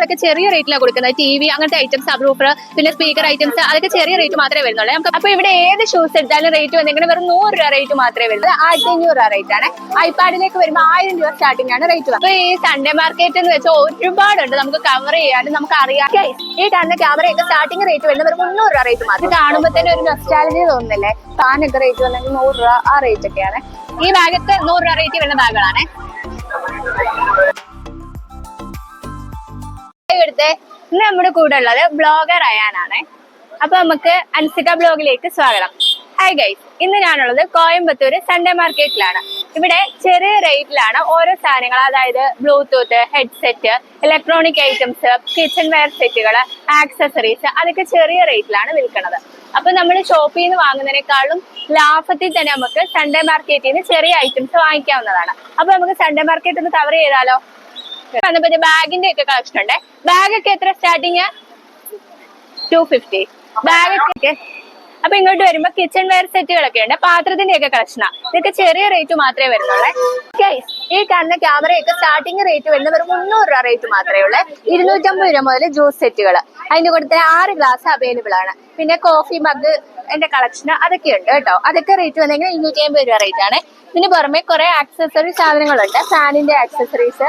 സാധനങ്ങളൊക്കെ ചെറിയ റേറ്റിലാണ് കൊടുക്കുന്നത്. ടി വി അങ്ങനത്തെ ഐറ്റംസ് അബ്രൂഫർ പിന്നെ സ്പീക്കർ ഐറ്റംസ് അതൊക്കെ ചെറിയ റേറ്റ് മാത്രമേ വരുന്നുള്ളൂ. നമുക്ക് അപ്പൊ ഇവിടെ ഏത് ഷൂസ് എടുത്താലും റേറ്റ് വന്നിങ്ങനെ വെറും നൂറ് രൂപ റേറ്റ് മാത്രമേ വരുന്നത് ആയിരത്തി അഞ്ഞൂറ് രൂപ റേറ്റ് ആണ്. ഐപാഡിലേക്ക് വരുമ്പോൾ ആയിരം രൂപ സ്റ്റാർട്ടിംഗ് ആണ് റേറ്റ് അപ്പൊ ഈ സൺഡേ മാർക്കറ്റ് എന്ന് വെച്ചാൽ ഒരുപാടുണ്ട്. നമുക്ക് കവർ ചെയ്യാനും നമുക്ക് അറിയാം. ഈ കാണുന്ന ക്യാമറയൊക്കെ സ്റ്റാർട്ടിംഗ് റേറ്റ് വരുന്നത് വെറും മുന്നൂറ് രൂപ റേറ്റ് മാത്രം കാണുമ്പോൾ തന്നെ ഒരു നൊസ്റ്റാലജി തോന്നുന്നില്ലേ? ഫാനൊക്കെ റേറ്റ് വന്നെങ്കിൽ നൂറ് രൂപ ആ റേറ്റ് ഒക്കെയാണ്. ഈ ബാഗൊക്കെ നൂറ് രൂപ റേറ്റ് വരുന്ന ബാഗുകളാണ് ഇവിടുത്തെ ഇന്ന് നമ്മുടെ കൂടെ ഉള്ളത് ബ്ലോഗർ അയാനാണ് അപ്പൊ നമുക്ക് അൻസിക ബ്ലോഗിലേക്ക് സ്വാഗതം. ഹായ് ഗൈസ് ഇന്ന് ഞാനുള്ളത് കോയമ്പത്തൂർ സൺഡേ മാർക്കറ്റിലാണ് ഇവിടെ ചെറിയ റേറ്റിലാണ് ഓരോ സാധനങ്ങൾ അതായത് bluetooth headset electronic items kitchen ware സെറ്റുകൾ ആക്സസറീസ് അതൊക്കെ ചെറിയ റേറ്റിലാണ് വിൽക്കുന്നത്. അപ്പൊ നമ്മൾ ഷോപ്പിൽ നിന്ന് വാങ്ങുന്നതിനേക്കാളും ലാഭത്തിൽ തന്നെ നമുക്ക് സൺഡേ മാർക്കറ്റിൽ നിന്ന് ചെറിയ ഐറ്റംസ് വാങ്ങിക്കാവുന്നതാണ്. അപ്പൊ നമുക്ക് സൺഡേ മാർക്കറ്റ് ഒന്ന് കവർ ചെയ്താലോ? വന്നപ്പോ ബാഗിന്റെ ഒക്കെ കളക്ഷൻ ഉണ്ടേ. ബാഗ് ഒക്കെ എത്ര? സ്റ്റാർട്ടിങ് ടു ഫിഫ്റ്റി ബാഗ് ഒക്കെ അപ്പൊ ഇങ്ങോട്ട് വരുമ്പോ കിച്ചൺ വെയർ സെറ്റുകളൊക്കെ ഉണ്ട്. പാത്രത്തിന്റെ ഒക്കെ കളക്ഷനാ ഇതൊക്കെ ചെറിയ റേറ്റ് മാത്രമേ വരുന്നുള്ളേ. ഈ കാണുന്ന ക്യാമറയൊക്കെ സ്റ്റാർട്ടിങ് റേറ്റ് വരുന്നത് ഒരു മുന്നൂറ് രൂപ റേറ്റ് മാത്രമേ ഉള്ളൂ. ഇരുന്നൂറ്റമ്പത് രൂപ മുതൽ ജ്യൂസ് സെറ്റുകൾ അതിന്റെ കൂടെ തന്നെ ആറ് ഗ്ലാസ് അവൈലബിൾ ആണ്. പിന്നെ കോഫി മഗ് എന്റെ കളക്ഷൻ അതൊക്കെ ഉണ്ട് കേട്ടോ. അതൊക്കെ റേറ്റ് വന്നെങ്കിൽ ഇരുന്നൂറ്റി അമ്പത് രൂപ റേറ്റ് ആണ്. ഇതിന് പുറമെ കുറെ ആക്സസറി സാധനങ്ങളുണ്ട്. ഫാനിന്റെ ആക്സസറീസ്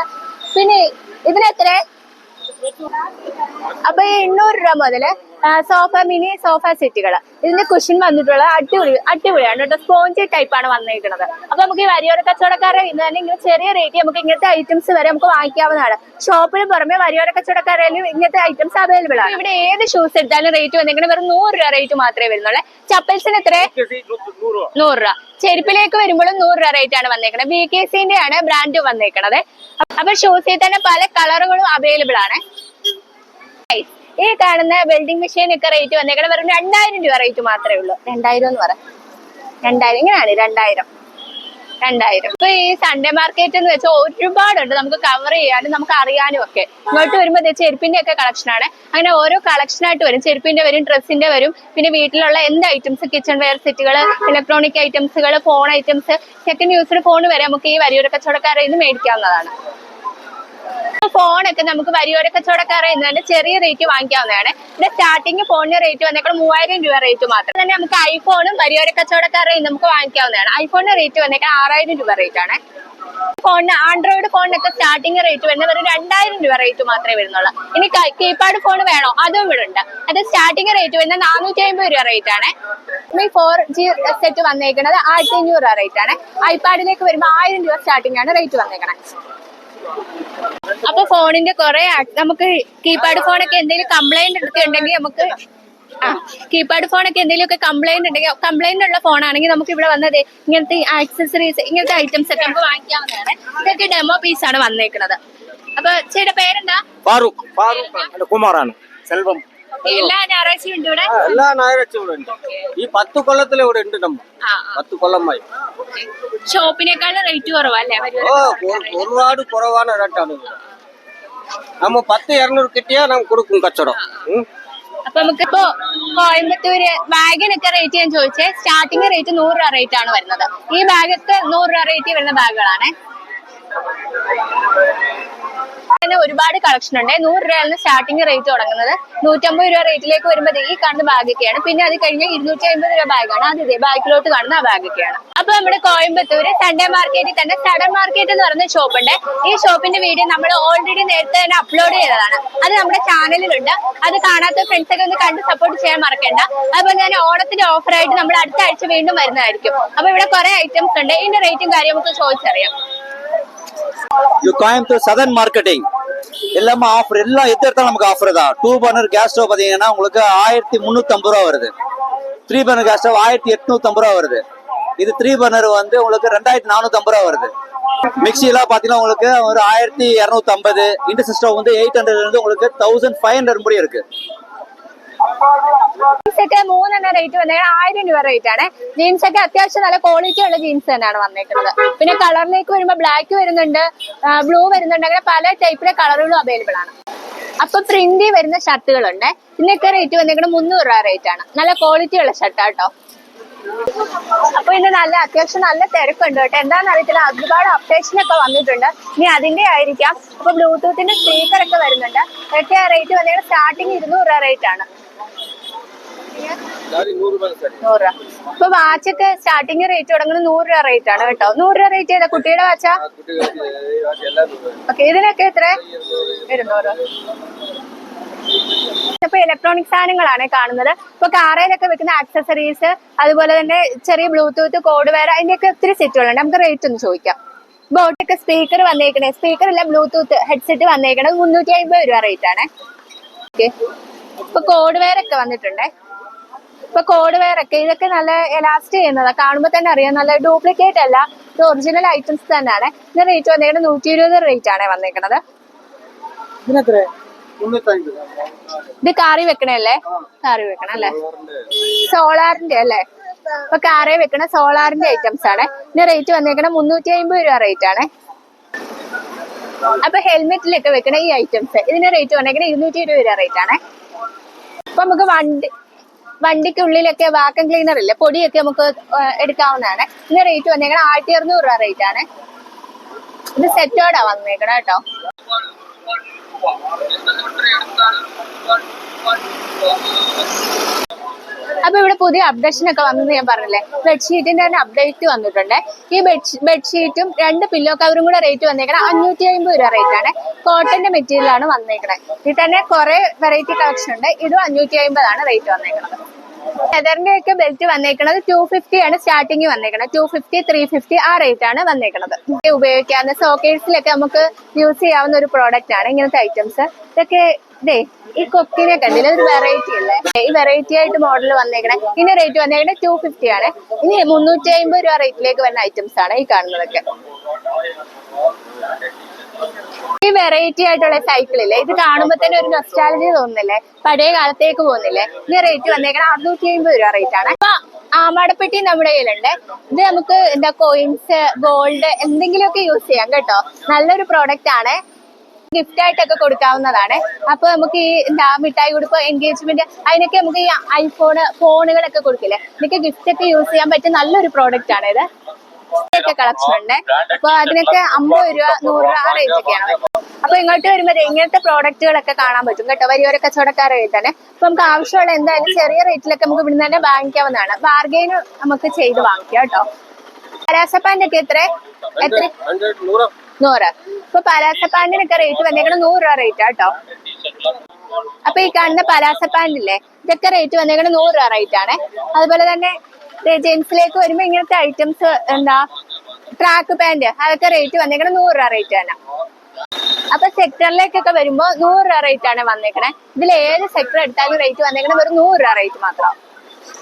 പിന്നെ ഇതിനെത്ര അപ്പൊ എണ്ണൂറ് രൂപ മുതൽ സോഫ മിനി സോഫ സെറ്റുകൾ ഇതിന്റെ കുഷൻ വന്നിട്ടുള്ള അടിപൊളി അടിപൊളിയാണ് കേട്ടോ. സ്പോഞ്ച് ടൈപ്പ് ആണ് വന്നിരിക്കുന്നത് അപ്പൊ നമുക്ക് ഈ വരിയോര കച്ചവടക്കാരെ ഇന്ന് തന്നെ ഇങ്ങനെ ചെറിയ റേറ്റ് നമുക്ക് ഇങ്ങനത്തെ ഐറ്റംസ് വരെ നമുക്ക് വാങ്ങിക്കാവുന്നതാണ്. ഷോപ്പിന് പുറമെ വരിയോര കച്ചവടക്കാരിലും ഇങ്ങനത്തെ ഐറ്റംസ് അവൈലബിൾ ആണ്. ഇവിടെ ഏത് ഷൂസ് എടുത്താലും റേറ്റ് വന്നിങ്ങനെ വെറും നൂറ് രൂപ റേറ്റ് മാത്രമേ വരുന്നുള്ളൂ. ചപ്പൽസിന് എത്ര നൂറ് രൂപ. ചെരുപ്പിലേക്ക് വരുമ്പോഴും നൂറ് രൂപ റേറ്റ് ആണ് വന്നേക്കുന്നത് ബി കെ സിന്റെ ആണ് ബ്രാൻഡ് വന്നേക്കുന്നത് അപ്പൊ ഷൂസിൽ തന്നെ പല കളറുകളും അവൈലബിൾ ആണ്. ഈ കാണുന്ന വെൽഡിംഗ് മെഷീൻ ഒക്കെ റേറ്റ് വന്നേക്കണ വെറും രണ്ടായിരം രൂപ റേറ്റ് മാത്രമേ ഉള്ളൂ. രണ്ടായിരം എന്ന് പറയാം രണ്ടായിരം ഇങ്ങനെയാണ് രണ്ടായിരം. രണ്ടായിരം. ഇപ്പൊ ഈ സൺഡേ മാർക്കറ്റ് എന്ന് വെച്ചാൽ ഒരുപാടുണ്ട്. നമുക്ക് കവർ ചെയ്യാനും നമുക്ക് അറിയാനും ഒക്കെ. ഇങ്ങോട്ട് വരുമ്പോൾ ചെരുപ്പിന്റെ ഒക്കെ കളക്ഷൻ ആണ്. അങ്ങനെ ഓരോ കളക്ഷൻ ആയിട്ട് വരും. ചെരുപ്പിന്റെ വരും ഡ്രസ്സിന്റെ വരും. പിന്നെ വീട്ടിലുള്ള എന്ത് ഐറ്റംസ് കിച്ചൺ വെയർ സെറ്റുകൾ ഇലക്ട്രോണിക് ഐറ്റംസുകൾ ഫോൺ ഐറ്റംസ് സെക്കൻഡ് യൂസിന് ഫോൺ വരെ നമുക്ക് ഈ വരിയൊരു കച്ചവടക്കാരെ നിന്ന് മേടിക്കാവുന്നതാണ്. ഫോണൊക്കെ നമുക്ക് വരിയോര കച്ചവടക്കാരെ ഇന്ന് ചെറിയ റേറ്റ് വാങ്ങിക്കാവുന്നതാണ്. ഇവിടെ സ്റ്റാർട്ടിങ് ഫോണിന്റെ റേറ്റ് വന്നേക്കാൾ മൂവായിരം രൂപ റേറ്റ് മാത്രം. തന്നെ നമുക്ക് ഐഫോണും വരിയോര കച്ചവടക്കാരെ നമുക്ക് വാങ്ങിക്കാവുന്നതാണ്. ഐഫോണിന്റെ റേറ്റ് വന്നേക്കാൾ ആറായിരം രൂപ റേറ്റ് ആണ്. ഫോണിന് ആൻഡ്രോയിഡ് ഫോണിനൊക്കെ സ്റ്റാർട്ടിങ് റേറ്റ് വരുന്നത് ഒരു രണ്ടായിരം രൂപ റേറ്റ് മാത്രമേ വരുന്നുള്ളൂ. ഇനി കീപാഡ് ഫോൺ വേണോ? അതും ഇവിടെ ഉണ്ട്. അത് സ്റ്റാർട്ടിങ് റേറ്റ് വരുന്നത് നാനൂറ്റി അമ്പത് രൂപ റേറ്റ് ആണ്. ഈ ഫോർ ജി സെറ്റ് വന്നേക്കുന്നത് ആയിരത്തി അഞ്ഞൂറ് രൂപ റേറ്റ് ആണ്. ഐപാഡിലേക്ക് വരുമ്പോൾ ആയിരം രൂപ സ്റ്റാർട്ടിംഗ് ആണ് റേറ്റ് വന്നേക്കണത്. അപ്പൊ ഫോണിന്റെ കുറെ നമുക്ക് കീപാഡ് ഫോണൊക്കെ എന്തെങ്കിലും കംപ്ലൈന്റ് എടുത്തിട്ടുണ്ടെങ്കിൽ നമുക്ക് ആ കീപാഡ് ഫോണൊക്കെ എന്തെങ്കിലും ഒക്കെ കംപ്ലൈന്റ് ഉണ്ടെങ്കിൽ കംപ്ലൈന്റ് ഉള്ള ഫോണാണെങ്കിൽ നമുക്ക് ഇവിടെ വന്നത് ഇങ്ങനത്തെ ആക്സസറീസ് ഇങ്ങനത്തെ ഐറ്റംസ് ഒക്കെ നമുക്ക് വാങ്ങിക്കാവുന്നതാണ്. ഇതൊക്കെ ഡെമോ പീസ് ആണ് വന്നേക്കുന്നത് അപ്പൊ ചേട്ടാ പേരെന്താ? ഫാറൂഖ്. ഫാറൂഖ് അല്ല കുമാറാണ്. സെൽവം. എല്ലാ ഞായറാഴ്ചയും ഉണ്ട് ഈ പത്ത് കൊല്ലത്തിൽ ഉണ്ട് നമ്മ. പത്ത് കൊല്ലമായി ഷോപ്പിനേക്കാളും റേറ്റ് കുറവല്ലേ ഒരുപാട് കുറവാണ് റേറ്റാണ് നമ്മ പത്ത് ഇരുന്നൂറ് കിട്ടിയാ നമുക്ക് കൊടുക്കും കച്ചവടം. അപ്പൊ നമുക്കിപ്പോ കോയമ്പത്തൂര് ബാഗിനൊക്കെ റേറ്റ് ഞാൻ ചോദിച്ചേ. സ്റ്റാർട്ടിങ് റേറ്റ് നൂറ് രൂപ റേറ്റ് ആണ് വരുന്നത്. ഈ ബാഗൊക്കെ നൂറ് രൂപ റേറ്റ് വരുന്ന ബാഗുകളാണ്. അങ്ങനെ ഒരുപാട് കളക്ഷൻ ഉണ്ട്. നൂറ് രൂപയാണ് സ്റ്റാർട്ടിംഗ് റേറ്റ് തുടങ്ങുന്നത്. നൂറ്റമ്പത് രൂപ റേറ്റിലേക്ക് വരുമ്പോൾ ഈ കാണുന്ന ബാഗൊക്കെയാണ് പിന്നെ അത് കഴിഞ്ഞ് ഇരുന്നൂറ്റി അമ്പത് രൂപ ബാഗാണ് അത് ഇതേ ബാഗിലോട്ട് കാണുന്ന ആ ബാഗൊക്കെയാണ് അപ്പൊ നമ്മുടെ കോയമ്പത്തൂര് സൺഡേ മാർക്കറ്റിൽ തന്നെ സഡൻ മാർക്കറ്റ് എന്ന് പറയുന്ന ഷോപ്പ് ഉണ്ട്. ഈ ഷോപ്പിന്റെ വീഡിയോ നമ്മൾ ഓൾറെഡി നേരത്തെ തന്നെ അപ്ലോഡ് ചെയ്തതാണ്. അത് നമ്മുടെ ചാനലിലുണ്ട് അത് കാണാത്ത ഫ്രണ്ട്സ് ഒക്കെ ഒന്ന് കണ്ട് സപ്പോർട്ട് ചെയ്യാൻ മറക്കണ്ട. അതുപോലെ തന്നെ ഓണത്തിന്റെ ഓഫർ ആയിട്ട് നമ്മൾ അടുത്ത ആഴ്ച വീണ്ടും വരുന്നതായിരിക്കും. അപ്പൊ ഇവിടെ കുറെ ഐറ്റംസ് ഉണ്ട്. ഇതിന്റെ റേറ്റും നമുക്ക് ചോദിച്ചറിയാം. யூ கோயம்புத்தூர் சதன் மார்க்கெட்டிங் எல்லாமே ஆஃபர் எல்லாம் எது எடுத்தாலும் நமக்கு ஆஃபர் தான்? டூ பர்னர் கேஸ் ஸ்டவ் பார்த்தீங்கன்னா உங்களுக்கு ஆயிரத்தி முந்நூற்றம்பது ரூபா வருது. த்ரீ பர்னர் கேஸ் ஸ்டவ் ஆயிரத்தி எட்நூற்றம்பது ரூபா வருது. இது த்ரீ பர்னர் வந்து உங்களுக்கு ரெண்டாயிரத்தி நானூற்றம்பது ரூபா வருது. மிக்சியெல்லாம் பார்த்தீங்கன்னா உங்களுக்கு ஒரு ஆயிரத்தி இரநூத்தம்பது இண்டக்ஷன் ஸ்டவ் வந்து எயிட் ஹண்ட்ரட்லேருந்து உங்களுக்கு தௌசண்ட் ஃபைவ் ஹண்ட்ரட் முடியும் இருக்குது ഒക്കെ മൂന്നെണ്ണം റേറ്റ് വന്നേക്കാൻ ആയിരം രൂപ റേറ്റ് ആണ്. ജീൻസ് ഒക്കെ അത്യാവശ്യം നല്ല ക്വാളിറ്റി ഉള്ള ജീൻസ് തന്നെയാണ് വന്നേക്കുന്നത്. പിന്നെ കളറിലേക്ക് വരുമ്പോൾ ബ്ലാക്ക് വരുന്നുണ്ട്. ബ്ലൂ വരുന്നുണ്ട്. അങ്ങനെ പല ടൈപ്പിലെ കളറുകളും അവൈലബിൾ ആണ്. അപ്പൊ പ്രിന്റി വരുന്ന ഷർട്ടുകളുണ്ട്. ഇതിനൊക്കെ റേറ്റ് വന്നേക്കുന്നത് മുന്നൂറ് രൂപ റേറ്റ് ആണ്. നല്ല ക്വാളിറ്റി ഉള്ള ഷർട്ടാട്ടോ അപ്പൊ ഇന്ന് നല്ല അത്യാവശ്യം നല്ല തിരക്കുണ്ട് കേട്ടോ. എന്താണെന്ന് അറിയത്തില്ല. ഒരുപാട് അപ്ഡേഷൻ ഒക്കെ വന്നിട്ടുണ്ട്. ഇനി അതിന്റെ ആയിരിക്കാം. അപ്പൊ ബ്ലൂടൂത്തിന്റെ സ്പീക്കർ ഒക്കെ വരുന്നുണ്ട്. റേറ്റ് വന്നേക്കുന്നത് സ്റ്റാർട്ടിങ് ഇരുന്നൂറ് രൂപ റേറ്റ് ആണ്. നൂറ് രൂപ ഇപ്പൊ വാച്ചൊക്കെ സ്റ്റാർട്ടിങ് റേറ്റ് തുടങ്ങുന്നത് നൂറ് രൂപ റേറ്റ് ആണ് കേട്ടോ. നൂറ് രൂപ റേറ്റ് ചെയ്ത കുട്ടിയുടെ വാച്ച? ഓക്കെ ഇതിനൊക്കെ എത്ര ഇരുന്നൂറ് ഇപ്പൊ ഇലക്ട്രോണിക് സാധനങ്ങളാണ് കാണുന്നത് ഇപ്പൊ കാറയിലൊക്കെ വെക്കുന്ന ആക്സസറീസ് അതുപോലെ തന്നെ ചെറിയ ബ്ലൂടൂത്ത് കോഡ് വെയർ അതിന്റെയൊക്കെ ഒത്തിരി സെറ്റുകളുണ്ട് നമുക്ക് റേറ്റ് ഒന്ന് ചോദിക്കാം ബോട്ടൊക്കെ സ്പീക്കർ വന്നേക്കണേ സ്പീക്കർ അല്ല ബ്ലൂടൂത്ത് ഹെഡ്സെറ്റ് വന്നേക്കണത് മുന്നൂറ്റി അമ്പത് രൂപ റേറ്റ് ആണ് ഓക്കെ ഇപ്പൊ കോഡ് വെയർ ഒക്കെ വന്നിട്ടുണ്ടേ ഇപ്പൊ കോഡ് വെയർ ഒക്കെ ഇതൊക്കെ നല്ല എലാസ്റ്റ് ചെയ്യുന്നതാണ് കാണുമ്പോ തന്നെ അറിയാം നല്ല ഡ്യൂപ്ലിക്കേറ്റ് അല്ല ഇത് ഒറിജിനൽ ഐറ്റംസ് തന്നെയാണ്. ഇതിന് റേറ്റ് വന്നേക്കുന്നത് നൂറ്റി ഇരുപത് റേറ്റ് ആണ് വന്നേക്കണത്. ഇത് കാറി വെക്കണല്ലേ കാറി വെക്കണം അല്ലേ? സോളാറിന്റെ അല്ലേ? ഇപ്പൊ കാറി വെക്കണ സോളാറിന്റെ ഐറ്റംസ് ആണ്. ഇതിന് റേറ്റ് വന്നേക്കണ മുന്നൂറ്റി അമ്പത് രൂപ റേറ്റ് ആണ്. അപ്പൊ ഹെൽമെറ്റിലൊക്കെ വെക്കണ ഈ ഐറ്റംസ് ഇതിന്റെ റേറ്റ് വന്നേക്കണ ഇരുന്നൂറ്റി ഇരുപത് രൂപ റേറ്റ് ആണ്. അപ്പൊ നമുക്ക് വണ്ടി വണ്ടിക്കുള്ളിലൊക്കെ വാക്കം ക്ലീനർ ഇല്ലേ? പൊടിയൊക്കെ നമുക്ക് എടുക്കാവുന്നതാണ്. ഇതിന് റേറ്റ് വന്നേക്കണ ആയിരത്തി അറുന്നൂറ് രൂപ റേറ്റ് ആണ്. ഇത് സെറ്റോടാ വന്നേക്കണം കേട്ടോ. അപ്പൊ ഇവിടെ പുതിയ അപ്ഡേഷൻ ഒക്കെ വന്നെന്ന് ഞാൻ പറഞ്ഞില്ലേ? ബെഡ്ഷീറ്റിന്റെ തന്നെ അപ്ഡേറ്റ് വന്നിട്ടുണ്ട്. ഈ ബെഡ്ഷീറ്റും രണ്ട് പില്ലോ കവറും കൂടെ റേറ്റ് വന്നേക്കണേ. അഞ്ഞൂറ്റി അമ്പത് രൂപ റേറ്റ് ആണ്. കോട്ടന്റെ മെറ്റീരിയൽ ആണ് വന്നേക്കണത് ഇതിൽ തന്നെ കുറെ വെറൈറ്റി കളക്ഷൻ ഉണ്ട്. ഇതും അഞ്ഞൂറ്റി അമ്പതാണ് റേറ്റ് വന്നേക്കണത്. ലെതറിന്റെ ഒക്കെ ബെൽറ്റ് വന്നേക്കണത് ടു ഫിഫ്റ്റി ആണ്. സ്റ്റാർട്ടിങ് വന്നേക്കണത് ടു ഫിഫ്റ്റി ത്രീ ഫിഫ്റ്റി ആ റേറ്റ് ആണ് വന്നേക്കണത്. ഉപയോഗിക്കാവുന്ന സോക്കേഴ്സിലൊക്കെ നമുക്ക് യൂസ് ചെയ്യാവുന്ന ഒരു പ്രോഡക്റ്റ് ആണ്. ഇങ്ങനത്തെ ഐറ്റംസ് ഇതൊക്കെ ഇതേ ഈ കൊക്കിനെ കണ്ടില്ല ഒരു വെറൈറ്റി അല്ലേ? ഈ വെറൈറ്റി ആയിട്ട് മോഡൽ വന്നേക്കണേ. ഇനി റേറ്റ് വന്നേക്കണേ ടു ഫിഫ്റ്റി ആണ്. ഇനി മുന്നൂറ്റി അമ്പത് രൂപ റേറ്റിലേക്ക് വരുന്ന ഐറ്റംസ് ആണ് ഈ കാണുന്നതൊക്കെ. ഈ വെറൈറ്റി ആയിട്ടുള്ള സൈക്കിളില്ലേ ഇത് കാണുമ്പോ തന്നെ ഒരു നൊസ്റ്റാലജി തോന്നുന്നില്ലേ? പഴയ കാലത്തേക്ക് പോകുന്നില്ലേ? ഇനി റേറ്റ് വന്നേക്കണ അറുന്നൂറ്റി അമ്പത് രൂപ റേറ്റ് ആണ്. അപ്പൊ ആമാടപ്പെട്ടി നമ്മുടെ കയ്യിലുണ്ട്. ഇത് നമുക്ക് എന്താ കോയിൻസ് ഗോൾഡ് എന്തെങ്കിലുമൊക്കെ യൂസ് ചെയ്യാം കേട്ടോ. നല്ലൊരു പ്രോഡക്റ്റ് ആണ്. ഗിഫ്റ്റ് ആയിട്ടൊക്കെ കൊടുക്കാവുന്നതാണ്. അപ്പൊ നമുക്ക് ഈ എന്താ മിഠായി കൊടുപ്പ് എൻഗേജ്മെന്റ് അതിനൊക്കെ നമുക്ക് ഈ ഐഫോൺ ഫോണുകളൊക്കെ കൊടുക്കില്ലേ? ഇതൊക്കെ ഗിഫ്റ്റ് ഒക്കെ യൂസ് ചെയ്യാൻ പറ്റിയ നല്ലൊരു പ്രോഡക്റ്റ് ആണ് ഇത്. ഒക്കെ കളക്ഷൻ ഉണ്ട്. അപ്പൊ അതിനൊക്കെ അമ്പത് രൂപ നൂറ് രൂപ ആ റേറ്റ് ഒക്കെയാണ്. അപ്പൊ ഇങ്ങോട്ട് വരുമ്പോൾ ഇങ്ങനത്തെ പ്രോഡക്റ്റുകളൊക്കെ കാണാൻ പറ്റും കേട്ടോ. വലിയൊരു കച്ചവടക്കാരെ കയ്യിൽ തന്നെ. അപ്പൊ നമുക്ക് ആവശ്യമുള്ള എന്തായാലും ചെറിയ റേറ്റിലൊക്കെ നമുക്ക് ഇവിടുന്ന് തന്നെ വാങ്ങിക്കാവുന്നതാണ്. ബാർഗെയിൻ നമുക്ക് ചെയ്ത് വാങ്ങിക്കാം കേട്ടോ. പലാസപ്പാന്റെ ഒക്കെ എത്ര? എത്ര നൂറ്. ഇപ്പൊ പാരാസപ്പാൻഡിനൊക്കെ റേറ്റ് വന്നേക്കണം നൂറ് രൂപ റേറ്റ് ആട്ടോ അപ്പൊ ഈ കാണുന്ന പാരാസപ്പാൻഡില്ലേ ഇതൊക്കെ റേറ്റ് വന്നേക്കണം നൂറ് രൂപ റേറ്റ് ആണ്. അതുപോലെ തന്നെ ജെൻസിലേക്ക് വരുമ്പോ ഇങ്ങനത്തെ ഐറ്റംസ് എന്താ ട്രാക്ക് പാന്റ് അതൊക്കെ റേറ്റ് വന്നേക്കണം നൂറ് രൂപ റേറ്റ് തന്നെ അപ്പൊ സെക്ടറിലേക്കൊക്കെ വരുമ്പോ നൂറ് രൂപ റേറ്റ് ആണ് വന്നേക്കണേ. ഇതിൽ ഏത് സെക്ടർ എടുത്താലും റേറ്റ് വന്നേക്കണേ വെറും നൂറ് രൂപ റേറ്റ് മാത്രം.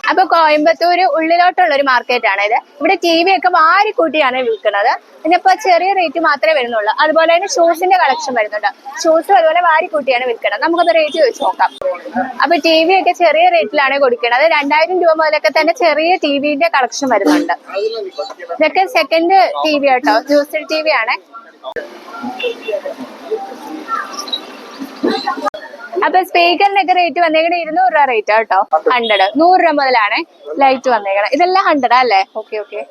അപ്പൊ കോയമ്പത്തൂര് ഉള്ളിലോട്ടുള്ള ഒരു മാർക്കറ്റ് ആണ് ഇത്. ഇവിടെ ടി വി ഒക്കെ വാരിക്കൂട്ടിയാണ് വിൽക്കുന്നത്. ഇതിനിപ്പോ ചെറിയ റേറ്റ് മാത്രമേ വരുന്നുള്ളൂ. അതുപോലെ തന്നെ ഷൂസിന്റെ കളക്ഷൻ വരുന്നുണ്ട്. ഷൂസും അതുപോലെ വാരിക്കൂട്ടിയാണ് വിൽക്കുന്നത്. നമുക്കത് റേറ്റ് ചോദിച്ചു നോക്കാം. അപ്പൊ ടി വി ഒക്കെ ചെറിയ റേറ്റിലാണ് കൊടുക്കുന്നത്. രണ്ടായിരം രൂപ മുതലൊക്കെ തന്നെ ചെറിയ ടി വിന്റെ കളക്ഷൻ വരുന്നുണ്ട്. ഇതൊക്കെ സെക്കൻഡ് ടി വി കേട്ടോ ജ്യൂസർ ടി വി ആണ്. അപ്പൊ സ്പീക്കറിനൊക്കെ റേറ്റ് വന്നേക്കണേ ഇരുന്നൂറ് രൂപ റേറ്റ് കേട്ടോ ഹൺഡ്രഡ് നൂറ് രൂപ മുതലാണ് ലൈറ്റ് വന്നേക്കണം ഇതെല്ലാം ഹൺഡ്രഡ് അല്ലേ ഓക്കെ ഓക്കെ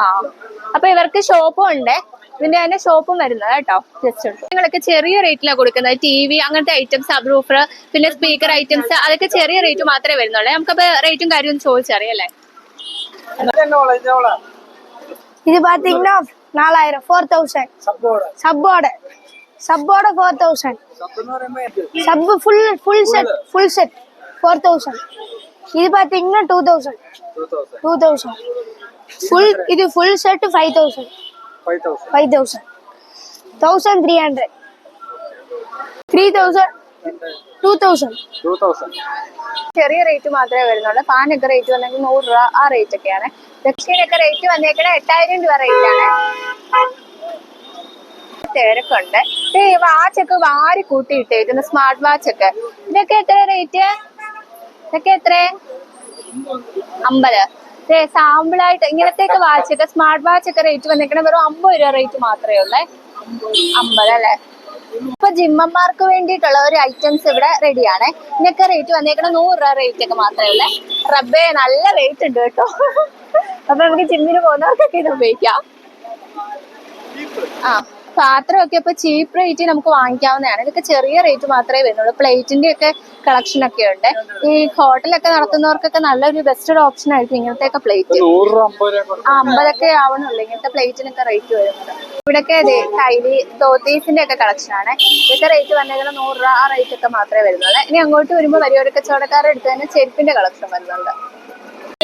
ആ അപ്പൊ ഇവർക്ക് ഷോപ്പും ഉണ്ട് ഇതിന്റെ തന്നെ ഷോപ്പും വരുന്നത് കേട്ടോ ജസ്റ്റ് നിങ്ങളൊക്കെ ചെറിയ റേറ്റിലാണ് കൊടുക്കുന്നത് ടി വി അങ്ങനത്തെ ഐറ്റംസ് സബ്റൂഫർ പിന്നെ സ്പീക്കർ ഐറ്റംസ് അതൊക്കെ ചെറിയ റേറ്റ് മാത്രമേ വരുന്നുള്ളൂ നമുക്കപ്പോ റേറ്റും കാര്യവും ചോദിച്ചറിയല്ലേ இது பாத்தீங்கன்னா நாலாயிரம் ஃபோர் தௌசண்ட் சப்போட சப்போட ஃபோர் தௌசண்ட் சப்பு full full set full set four thousand இது பாத்தீங்கன்னா two thousand two thousand full இது full set five thousand five thousand thousand three hundred three thousand two thousand ചെറിയ റേറ്റ് മാത്രമേ വരുന്നുള്ളൂ ഫാനൊക്കെ റേറ്റ് വന്നെങ്കിൽ നൂറ് രൂപ ആ റേറ്റ് ഒക്കെയാണ് ദക്ഷിണൊക്കെ റേറ്റ് വന്നേക്കണ എട്ടായിരം രൂപ റേറ്റ് ആണ് തിരക്കുണ്ട് ഈ വാച്ച് ഒക്കെ വാരി കൂട്ടിയിട്ടേക്കുന്ന സ്മാർട്ട് വാച്ച് ഒക്കെ. ഇതൊക്കെ എത്ര റേറ്റ് ഇതൊക്കെ എത്ര? അമ്പത്. ഇങ്ങനത്തെയൊക്കെ വാച്ച് ഒക്കെ സ്മാർട്ട് വാച്ച് ഒക്കെ റേറ്റ് വന്നിരിക്കണ വെറും അമ്പത് രൂപ റേറ്റ് മാത്രമേ ഉള്ളേ. അമ്പത് അല്ലേ? ഇപ്പൊ ജിമ്മന്മാർക്ക് വേണ്ടിയിട്ടുള്ള ഒരു ഐറ്റംസ് ഇവിടെ റെഡിയാണ് ഇതിനൊക്കെ റേറ്റ് വന്നേക്കണ നൂറ് രൂപ റേറ്റ് ഒക്കെ മാത്രമേ ഉള്ളേ. റബ്ബേ നല്ല റേറ്റ് ഉണ്ട് കേട്ടോ. അപ്പൊ നമുക്ക് ജിമ്മിന് പോകുന്നവർക്കൊക്കെ ഇത് ഉപയോഗിക്കാം. ആ. പാത്രമൊക്കെ ഇപ്പൊ ചീപ്പ് റേറ്റ് നമുക്ക് വാങ്ങിക്കാവുന്നതാണ്. ഇതൊക്കെ ചെറിയ റേറ്റ് മാത്രമേ വരുന്നുള്ളൂ. പ്ലേറ്റിന്റെ ഒക്കെ കളക്ഷൻ ഒക്കെ ഉണ്ട്. ഈ ഹോട്ടലൊക്കെ നടത്തുന്നവർക്കൊക്കെ നല്ലൊരു ബെസ്റ്റ് ഓപ്ഷൻ ആയിരിക്കും ഇങ്ങനത്തെ ഒക്കെ പ്ലേറ്റ് അമ്പതൊക്കെ ആവണുള്ളൂ ഇങ്ങനത്തെ പ്ലേറ്റിനൊക്കെ റേറ്റ് വരുന്നത്. ഇവിടൊക്കെ അതെ കൈലി തോത്തീസിന്റെ ഒക്കെ കളക്ഷൻ ആണ്. ഇതൊക്കെ റേറ്റ് വന്നേക്കുന്നത് നൂറ് രൂപ ആ റേറ്റ് ഒക്കെ മാത്രമേ വരുന്നുള്ളൂ. ഇനി അങ്ങോട്ട് വരുമ്പോൾ വലിയൊരു കച്ചവടക്കാരുടെ അടുത്ത് തന്നെ ചെരുപ്പിന്റെ കളക്ഷൻ വരുന്നുണ്ട്.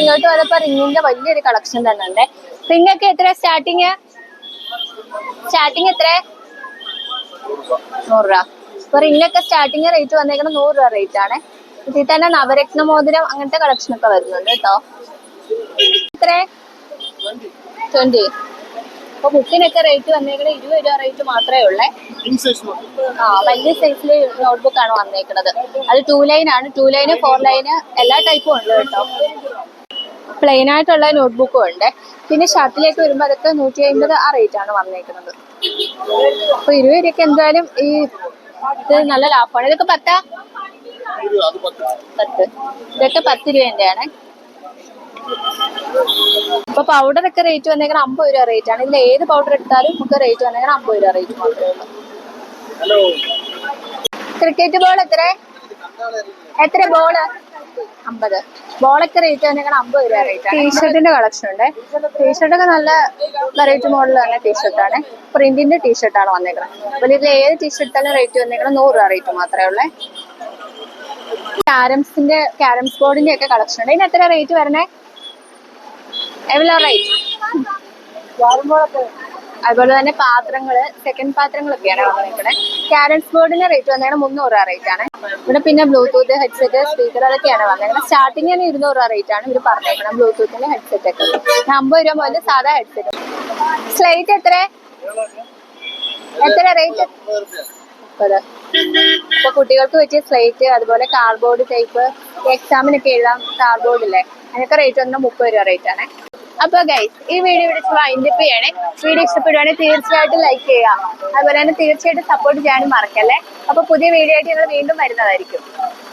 ഇങ്ങോട്ട് വന്നപ്പോ റിങ്ങിന്റെ വലിയൊരു കളക്ഷൻ തന്നെ ഉണ്ട്. റിങ്ങൊക്കെ എത്ര സ്റ്റാർട്ടിങ് സ്റ്റാർട്ടിങ് എത്ര നൂറ് രൂപ. റിങ്ങൊക്കെ സ്റ്റാർട്ടിങ് റേറ്റ് വന്നേക്കണം നൂറ് രൂപ റേറ്റ് ആണ്. ഇതിൽ തന്നെ നവരത്ന മോതിരം അങ്ങനത്തെ കളക്ഷൻ ഒക്കെ വരുന്നുണ്ട് കേട്ടോ. എത്ര ട്വന്റി അപ്പൊ ബുക്കിനൊക്കെ റേറ്റ് വന്നേക്കണേ ഇരുപത് രൂപ റേറ്റ് മാത്രമേ ഉള്ളേ. ആ വലിയ സൈസിൽ നോട്ട്ബുക്ക് ആണ് വന്നേക്കുന്നത് അത് ടൂ ലൈൻ ആണ്. ടൂ ലൈന് ഫോർ ലൈന് എല്ലാ ടൈപ്പും ഉണ്ട് കേട്ടോ. പ്ലെയിൻ ആയിട്ടുള്ള നോട്ട്ബുക്കും ഉണ്ട്. പിന്നെ ഷർട്ടിലേക്ക് വരുമ്പോൾ അതൊക്കെ നൂറ്റി അമ്പത് ആ റേറ്റ് ആണ് വന്നേക്കുന്നത്. അപ്പൊ ഇരുപത് രൂപയ്ക്ക് എന്തായാലും ഈ ഇത് നല്ല ലാഭമാണ്. ഇതൊക്കെ പത്താ? പത്ത്. ഇതൊക്കെ പത്ത് രൂപേന്റെയാണ് ഇപ്പൊ പൗഡർ ഒക്കെ റേറ്റ് വന്നേക്കണം അമ്പത് രൂപ റേറ്റ് ആണ്. ഇതിൽ ഏത് പൗഡർ എടുത്താലും നമുക്ക് റേറ്റ് വന്നേക്കണം അമ്പത് രൂപ റേറ്റ് മാത്രമേ ഉള്ളൂ. ക്രിക്കറ്റ് ബോൾ എത്ര എത്ര ബോൾ അമ്പത്. ബോളൊക്കെ റേറ്റ് വന്നേക്കണം അമ്പത് രൂപ റേറ്റ് ടീഷർട്ടിന്റെ കളക്ഷൻ ഉണ്ട്? ടീഷർട്ടൊക്കെ നല്ല വെറൈറ്റി മോഡൽ തന്നെ ടീഷർട്ട് ആണ്. പ്രിന്റിന്റെ ടീഷർട്ട് ആണ് വന്നേക്കുന്നത് അപ്പോൾ ഇതിൽ ഏത് ടീഷർട്ടിനും റേറ്റ് വന്നേക്കണം നൂറ് രൂപ റേറ്റ് മാത്രമേ ഉള്ളേ. ക്യാരംസിന്റെ ക്യാരംസ് ബോർഡിന്റെ ഒക്കെ കളക്ഷൻ ഉണ്ട്. ഇതിന് എത്ര റേറ്റ് വരണേ എവല റേറ്റ് അതുപോലെ തന്നെ പാത്രങ്ങൾ സെക്കൻഡ് പാത്രങ്ങളൊക്കെയാണ് ഇവിടെ ക്യാരൻസ് ബോർഡിന്റെ റേറ്റ് വന്നാണ് മുന്നൂറ് രൂപ റേറ്റ് ആണ്. ഇവിടെ പിന്നെ ബ്ലൂടൂത്ത് ഹെഡ്സെറ്റ് സ്പീക്കർ അതൊക്കെയാണ് വന്നേക്കുന്നത് സ്റ്റാർട്ടിങ് തന്നെ ഇരുന്നൂറ് രൂപ റേറ്റ് ആണ് ഇവർ പറഞ്ഞേക്കണം ബ്ലൂടൂത്തിന്റെ ഹെഡ്സെറ്റ് ഒക്കെ. അമ്പത് രൂപ മുതൽ സാധാ ഹെഡ്സെറ്റ് സ്ലൈറ്റ് എത്ര? എത്ര റേറ്റ് മുപ്പത്. ഇപ്പൊ കുട്ടികൾക്ക് പറ്റിയ സ്ലേറ്റ് അതുപോലെ കാർഡ്ബോർഡ് ടൈപ്പ് എക്സാമിനൊക്കെ എഴുതാം കാർഡ്ബോർഡ് ഇല്ലേ അതിനൊക്കെ റേറ്റ് വന്നാൽ മുപ്പത് രൂപ റേറ്റ് ആണ്. അപ്പൊ ഗൈസ് ഈ വീഡിയോ ഇവിടെ വൈൻഡപ്പ് ചെയ്യണേ. വീഡിയോ ഇഷ്ടപ്പെടുവാണെങ്കിൽ തീർച്ചയായിട്ടും ലൈക്ക് ചെയ്യുക. അതുപോലെ തന്നെ തീർച്ചയായിട്ടും സപ്പോർട്ട് ചെയ്യാനും മറക്കല്ലേ? അപ്പൊ പുതിയ വീഡിയോ ആയിട്ട് ഞങ്ങൾ വീണ്ടും വരുന്നതായിരിക്കും.